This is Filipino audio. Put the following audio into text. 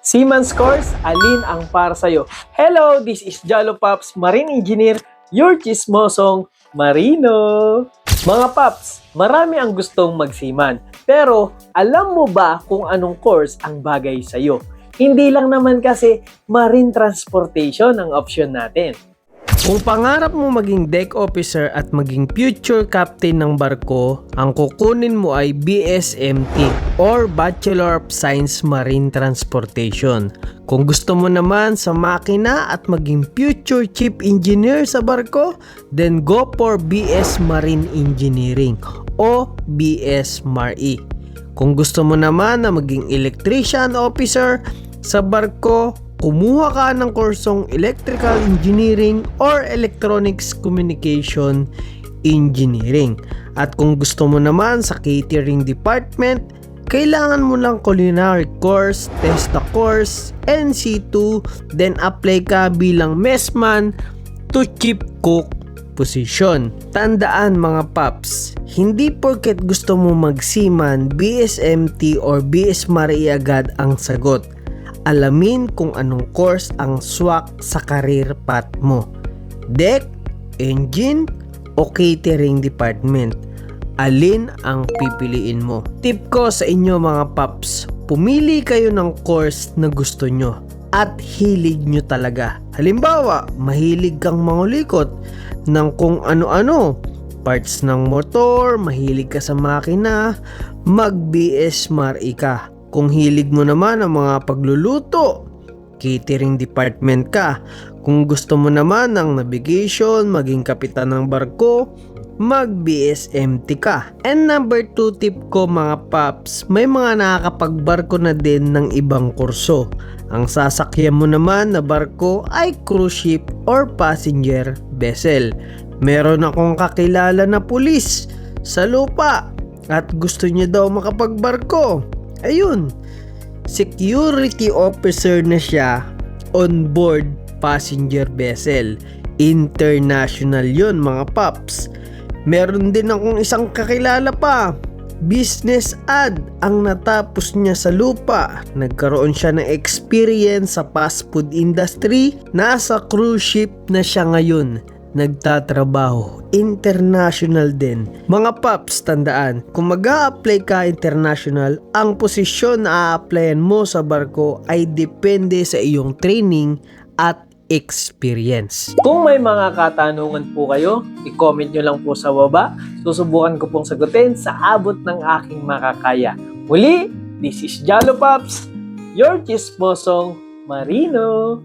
Seaman's Course, alin ang para sa'yo? Hello, this is Jalo Pops, Marine Engineer, your chismosong Marino. Mga Pops, marami ang gustong magsiman. Pero, alam mo ba kung anong course ang bagay sa'yo? Hindi lang naman kasi marine transportation ang option natin. Kung pangarap mo maging deck officer at maging future captain ng barko, ang kukunin mo ay BSMT or Bachelor of Science Marine Transportation. Kung gusto mo naman sa makina at maging future chief engineer sa barko, then go for BS Marine Engineering o BS MARE. Kung gusto mo naman na maging electrician officer sa barko, kumuha ka ng kursong Electrical Engineering or Electronics Communication Engineering. At kung gusto mo naman sa catering department, kailangan mo lang culinary course, TESTA course, NC2, then apply ka bilang messman to chief cook position. Tandaan mga paps, hindi porket gusto mo magsiman, BSMT or BS Maria agad ang sagot. Alamin kung anong course ang swak sa career path mo. Deck, engine, o catering department. Alin ang pipiliin mo? Tip ko sa inyo mga paps, pumili kayo ng course na gusto nyo at hilig nyo talaga. Halimbawa, mahilig kang mangulikot ng kung ano-ano, parts ng motor, mahilig ka sa makina, mag-BS Mari ka. Kung hilig mo naman ang mga pagluluto, catering department ka. Kung gusto mo naman ng navigation, maging kapitan ng barko, mag-BSMT ka. And number 2 tip ko mga paps, may mga nakakapagbarko na din ng ibang kurso. Ang sasakyan mo naman na barko ay cruise ship or passenger vessel. Meron akong kakilala na pulis sa lupa at gusto niya daw makapagbarko. Ayun, security officer na siya on board passenger vessel. International yon mga paps. Meron din akong isang kakilala pa. Business ad ang natapos niya sa lupa. Nagkaroon siya ng experience sa fast food industry. Nasa cruise ship na siya ngayon nagtatrabaho. International din. Mga paps, tandaan, kung mag apply ka international, ang posisyon na a-applyan mo sa barko ay depende sa iyong training at experience. Kung may mga katanungan po kayo, i-comment nyo lang po sa baba. Susubukan ko pong sagutin sa abot ng aking makakaya. Muli, this is Jalo Pops, your chismosong Marino.